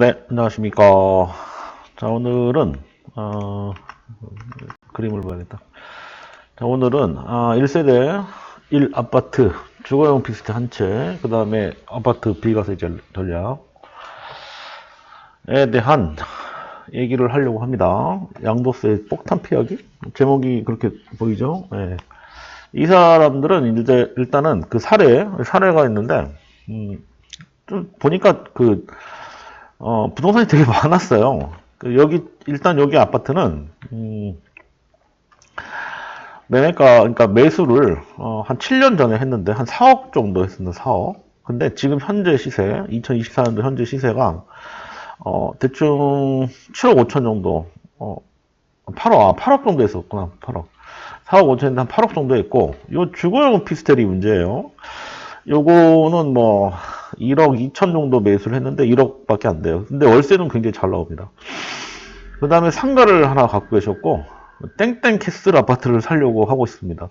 네, 안녕하십니까. 자, 오늘은, 어, 그림을 봐야겠다. 자, 오늘은, 아, 1세대 1 아파트, 주거용 오피스텔 한 채, 그 다음에 아파트 비과세 전- 전략에 대한 얘기를 하려고 합니다. 양도세 폭탄 피하기? 제목이 그렇게 보이죠? 예. 이 사람들은 이제 일단은 그 사례, 사례가 있는데, 음, 좀 보니까 그, 어, 부동산이 되게 많았어요. 그 여기, 일단 여기 아파트는, 음, 매매가, 그러니까 매수를, 어, 한 7년 전에 했는데, 한 4억 정도 했습니다, 4억. 근데 지금 현재 시세, 2024년도 현재 시세가, 어, 대충 7억 5천 정도, 어, 8억, 아, 8억 정도 했었구나, 8억. 4억 5천인데 한 8억 정도 했고, 요 주거용 오피스텔이 문제예요. 요거는 뭐 1억 2천 정도 매수를 했는데 1억밖에 안 돼요. 근데 월세는 굉장히 잘 나옵니다. 그 다음에 상가를 하나 갖고 계셨고 땡땡 캐슬 아파트를 살려고 하고 있습니다.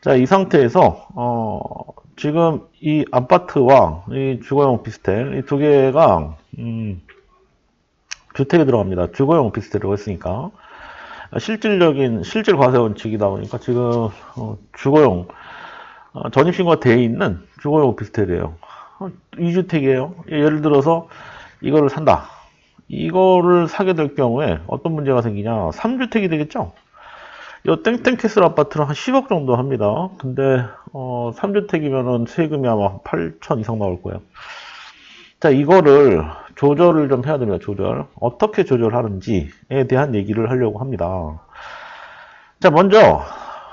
자, 이 상태에서 어, 지금 이 아파트와 이 주거용 오피스텔 이 두 개가 음, 주택에 들어갑니다. 주거용 오피스텔이라고 했으니까 실질적인 실질 과세 원칙이다 보니까 지금 어, 주거용 어, 전입신고가 돼 있는 주거용 오피스텔이에요. 어, 2주택이에요. 예를 들어서 이거를 산다. 이거를 사게 될 경우에 어떤 문제가 생기냐. 3주택이 되겠죠? 요 땡땡캐슬 아파트는 한 10억 정도 합니다. 근데 어, 3주택이면은 세금이 아마 8천 이상 나올 거예요. 자, 이거를 조절을 좀 해야 됩니다. 조절. 어떻게 조절하는지에 대한 얘기를 하려고 합니다. 자, 먼저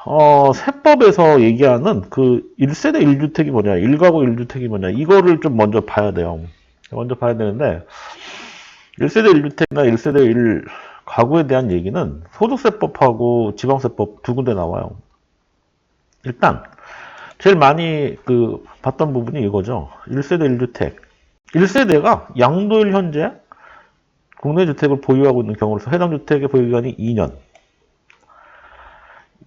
어, 세법에서 얘기하는 그 1세대 1주택이 뭐냐, 1가구 1주택이 뭐냐, 이거를 좀 먼저 봐야 돼요. 먼저 봐야 되는데, 1세대 1주택이나 1세대 1가구에 대한 얘기는 소득세법하고 지방세법 두 군데 나와요. 일단, 제일 많이 그 봤던 부분이 이거죠. 1세대 1주택. 1세대가 양도일 현재 국내 주택을 보유하고 있는 경우로서 해당 주택의 보유기간이 2년.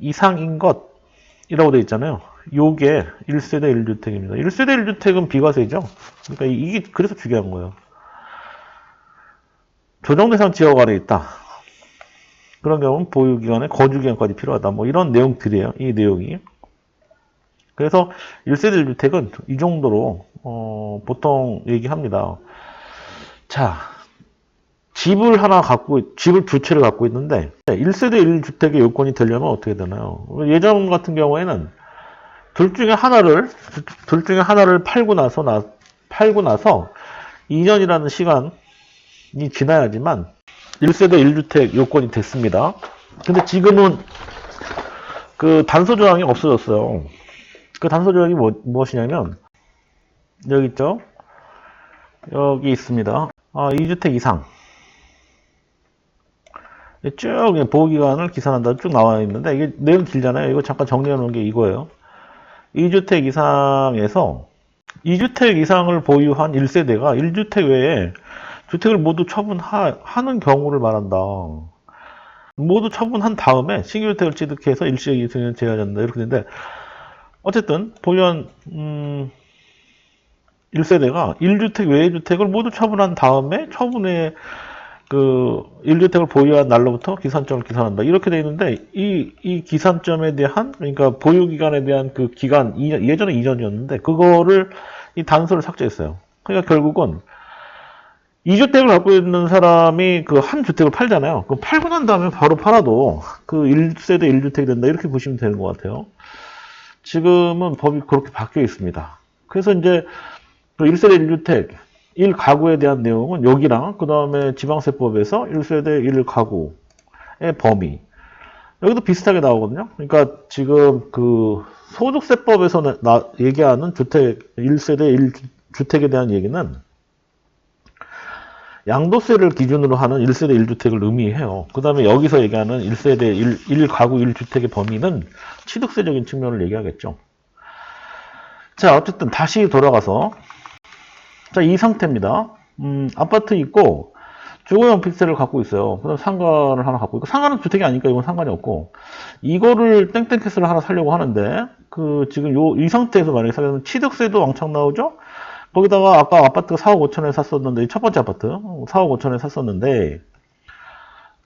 이상인 것이라고 되어 있잖아요. 요게 1세대 1주택입니다. 1세대 1주택은 비과세죠. 그러니까 이- 이게 그래서 중요한 거예요. 조정대상 지역 아래 있다. 그런 경우는 보유기간에 거주기간까지 필요하다. 뭐 이런 내용들이에요. 이 내용이. 그래서 1세대 1주택은 이 정도로 어, 보통 얘기합니다. 자, 집을 하나 갖고, 있- 집을 두 채를 갖고 있는데, 1세대 1주택의 요건이 되려면 어떻게 되나요? 예전 같은 경우에는 둘 중에 하나를, 둘 중에 하나를 팔고 나서, 나, 팔고 나서 2년이라는 시간이 지나야지만 1세대 1주택 요건이 됐습니다. 근데 지금은 그 단서 조항이 없어졌어요. 그 단서 조항이 뭐, 무엇이냐면, 여기 있죠? 여기 있습니다. 아, 2주택 이상. 쭉 보호기간을 기산한다 쭉 나와 있는데 이게 내용 길잖아요. 이거 잠깐 정리해 놓은 게 이거예요. 2주택 이상에서 2주택 이상을 보유한 1세대가 1주택 외에 주택을 모두 처분하는 경우를 말한다. 모두 처분한 다음에 신규주택을 취득해서 일시적 이승을 제외한다. 이렇게 되는데 어쨌든 보유한 음, 1세대가 1주택 외의 주택을 모두 처분한 다음에 처분에 그 1주택을 보유한 날로부터 기산점을 기산한다. 이렇게 돼 있는데 이, 이 기산점에 대한 그러니까 보유 기간에 대한 그 기간 2년, 예전에 2년이었는데 그거를 이 단서를 삭제했어요. 그러니까 결국은 2주택을 갖고 있는 사람이 그 한 주택을 팔잖아요. 그 팔고 난 다음에 바로 팔아도 그 1세대 1주택이 된다. 이렇게 보시면 되는 것 같아요. 지금은 법이 그렇게 바뀌어 있습니다. 그래서 이제 그 1세대 1주택 1가구에 대한 내용은 여기랑 그 다음에 지방세법에서 1세대 1가구의 범위 여기도 비슷하게 나오거든요. 그러니까 지금 그 소득세법에서 나, 얘기하는 주택 1세대 1주택에 대한 얘기는 양도세를 기준으로 하는 1세대 1주택을 의미해요. 그 다음에 여기서 얘기하는 1세대 1, 1가구 1주택의 범위는 취득세적인 측면을 얘기하겠죠. 자, 어쨌든 다시 돌아가서 자, 이 상태입니다. 음, 아파트 있고, 주거용 오피스텔을 갖고 있어요. 그 다음 상가를 하나 갖고 있고, 상가는 주택이 아니니까 이건 상관이 없고, 이거를 땡땡캐스를 하나 살려고 하는데, 그, 지금 요, 이 상태에서 만약에 사면 취득세도 왕창 나오죠? 거기다가 아까 아파트 4억 5천에 샀었는데, 첫 번째 아파트 4억 5천에 샀었는데,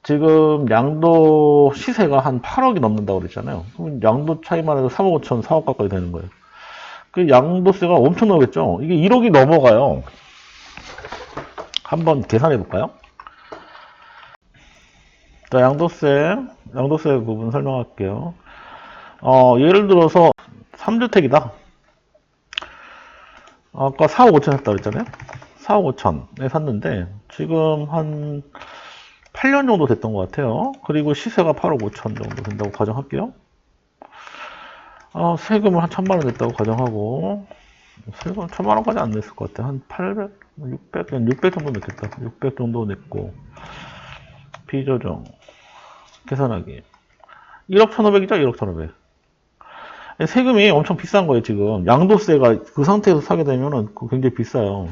지금 양도 시세가 한 8억이 넘는다고 그랬잖아요. 그럼 양도 차이만 해도 3억 5천, 4억 가까이 되는 거예요. 그 양도세가 엄청 나오겠죠? 이게 1억이 넘어가요. 한번 계산해 볼까요? 자, 양도세, 양도세 부분 설명할게요. 어, 예를 들어서 3주택이다. 아까 4억 5천 샀다 그랬잖아요. 4억 5천에 샀는데 지금 한 8년 정도 됐던 것 같아요. 그리고 시세가 8억 5천 정도 된다고 가정할게요. 어, 세금을 한 천만 원 냈다고 가정하고 세금 천만 원까지 안 냈을 것 같아. 한 800, 600, 한600 정도 냈겠다. 600 정도 냈고 비조정 계산하기 1억 1,500이죠? 1억 1,500. 세금이 엄청 비싼 거예요, 지금. 양도세가 그 상태에서 사게 되면은 굉장히 비싸요.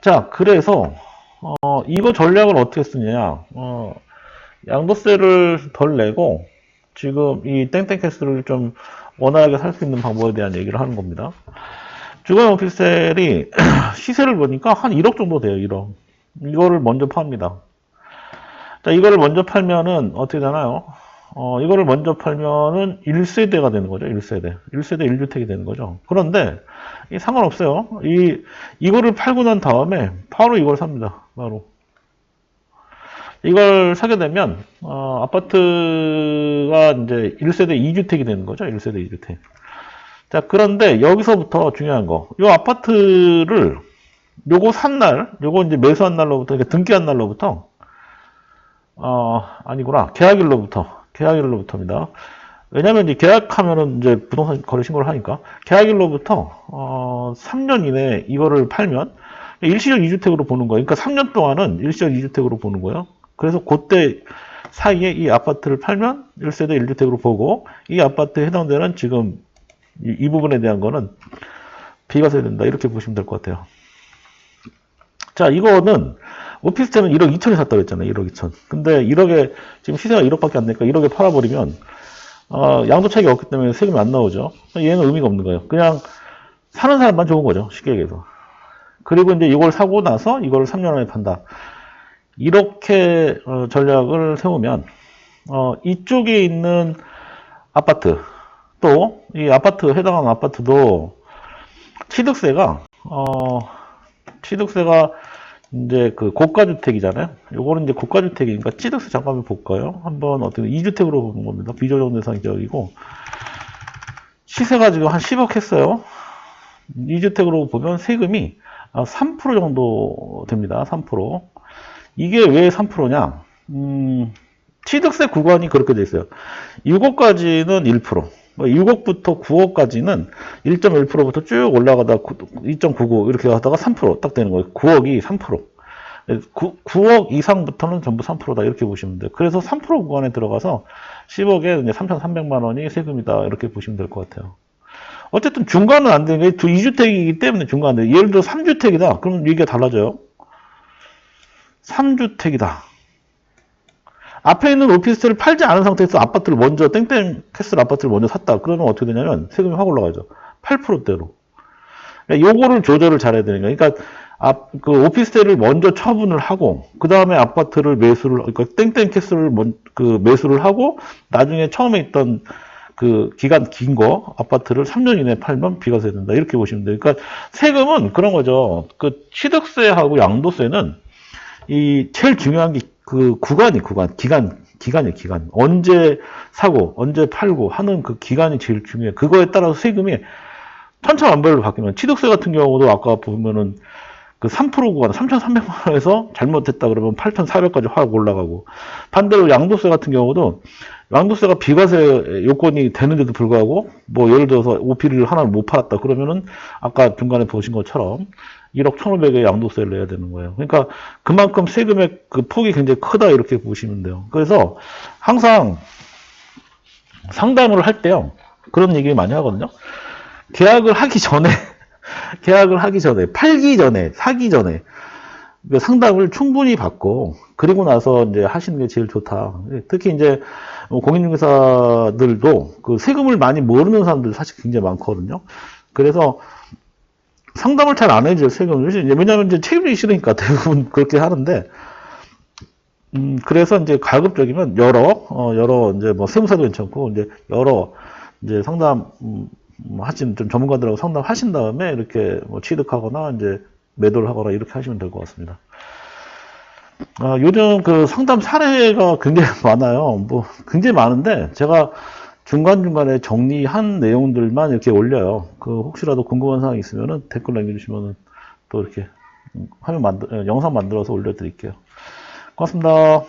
자, 그래서, 어, 이거 전략을 어떻게 쓰냐. 어, 양도세를 덜 내고, 지금 이 땡땡캐스를 좀 원활하게 살 수 있는 방법에 대한 얘기를 하는 겁니다. 주거 오피스텔이 시세를 보니까 한 1억 정도 돼요, 1억. 이거를 먼저 팝니다. 자, 이거를 먼저 팔면은 어떻게 되나요? 어, 이거를 먼저 팔면은 1세대가 되는 거죠. 1세대. 1세대 1주택이 되는 거죠. 그런데, 이 상관없어요. 이, 이거를 팔고 난 다음에 바로 이걸 삽니다. 바로. 이걸 사게 되면, 어, 아파트가 이제 1세대 2주택이 되는 거죠. 1세대 2주택. 자, 그런데 여기서부터 중요한 거. 이 아파트를 요거 산 날, 요거 이제 매수한 날로부터, 그러니까 등기한 날로부터, 어, 아니구나. 계약일로부터. 계약일로부터입니다. 왜냐면 이제 계약하면은 이제 부동산 거래 신고를 하니까 계약일로부터 어 3년 이내에 이거를 팔면 일시적 2주택으로 보는 거예요. 그러니까 3년 동안은 일시적 2주택으로 보는 거예요. 그래서 그때 사이에 이 아파트를 팔면 1세대 1주택으로 보고 이 아파트에 해당되는 지금 이, 이 부분에 대한 거는 비과세가 된다. 이렇게 보시면 될 것 같아요. 자, 이거는 오피스텔은 1억 2천에 샀다고 했잖아요. 1억 2천. 근데 1억에 지금 시세가 1억밖에 안 되니까 1억에 팔아버리면 어, 양도 차익이 없기 때문에 세금이 안 나오죠. 얘는 의미가 없는 거예요. 그냥 사는 사람만 좋은 거죠. 쉽게 얘기해서. 그리고 이제 이걸 사고 나서 이걸 3년 안에 판다. 이렇게 어, 전략을 세우면 어, 이쪽에 있는 아파트 또 이 아파트 해당하는 아파트도 취득세가 어, 취득세가 이제 그 고가주택이잖아요. 요거는 이제 고가주택이니까 취득세 잠깐 볼까요? 한번 어떻게 2주택으로 보는 겁니다. 비조정 대상 지역이고 시세가 지금 한 10억 했어요. 2주택으로 보면 세금이 3% 정도 됩니다. 3%. 이게 왜 3%냐? 음, 취득세 구간이 그렇게 돼 있어요. 6억까지는 1%. 6억부터 9억까지는 1.1%부터 쭉 올라가다 2.99 이렇게 가다가 3%딱 되는 거예요. 9억이 3%. 9, 9억 이상부터는 전부 3%다 이렇게 보시면 돼요. 그래서 3% 구간에 들어가서 10억에 이제 3,300만 원이 세금이다 이렇게 보시면 될 것 같아요. 어쨌든 중간은 안 되는 게 2주택이기 때문에 중간은 예를 들어 3주택이다. 그럼 얘기가 달라져요. 3주택이다. 앞에 있는 오피스텔을 팔지 않은 상태에서 아파트를 먼저 땡땡 캐슬 아파트를 먼저 샀다. 그러면 어떻게 되냐면 세금이 확 올라가죠. 8%대로. 그러니까 요거를 조절을 잘해야 되는 거예요. 그러니까 앞, 그 오피스텔을 먼저 처분을 하고 그 다음에 아파트를 매수를 그러니까 땡땡 캐슬을 먼, 그 매수를 하고 나중에 처음에 있던 그 기간 긴 거 아파트를 3년 이내에 팔면 비과세 된다. 이렇게 보시면 돼요. 그러니까 세금은 그런 거죠. 그 취득세하고 양도세는 이 제일 중요한 게 그 구간이 구간 기간 기간이 기간. 언제 사고 언제 팔고 하는 그 기간이 제일 중요해. 요 그거에 따라서 세금이 천차만별로 바뀌면 취득세 같은 경우도 아까 보면은 그 3% 구간 3,300만 원에서 잘못했다 그러면 8,400까지 확 올라가고. 반대로 양도세 같은 경우도 양도세가 비과세 요건이 되는데도 불구하고 뭐 예를 들어서 오피를 하나를 못 팔았다 그러면은 아까 중간에 보신 것처럼 1억 1,500의 양도세를 내야 되는 거예요. 그러니까 그만큼 세금의 그 폭이 굉장히 크다 이렇게 보시면 돼요. 그래서 항상 상담을 할 때요. 그런 얘기 많이 하거든요. 계약을 하기 전에 계약을 하기 전에 팔기 전에 사기 전에 그 상담을 충분히 받고 그리고 나서 이제 하시는 게 제일 좋다. 특히 이제 공인중개사들도 그 세금을 많이 모르는 사람들 사실 굉장히 많거든요. 그래서 상담을 잘 안 해줘요, 세금을. 왜냐면 이제 책임지기 싫으니까 대부분 그렇게 하는데, 음, 그래서 이제 가급적이면 여러, 어, 여러, 이제 뭐 세무사도 괜찮고, 이제 여러, 이제 상담, 음, 뭐 하신, 좀 전문가들하고 상담하신 다음에 이렇게 뭐 취득하거나 이제 매도를 하거나 이렇게 하시면 될 것 같습니다. 아, 요즘 그 상담 사례가 굉장히 많아요. 뭐, 굉장히 많은데, 제가 중간중간에 정리한 내용들만 이렇게 올려요. 그, 혹시라도 궁금한 사항이 있으면은 댓글 남겨주시면은 또 이렇게 화면 만들, 예, 영상 만들어서 올려드릴게요. 고맙습니다.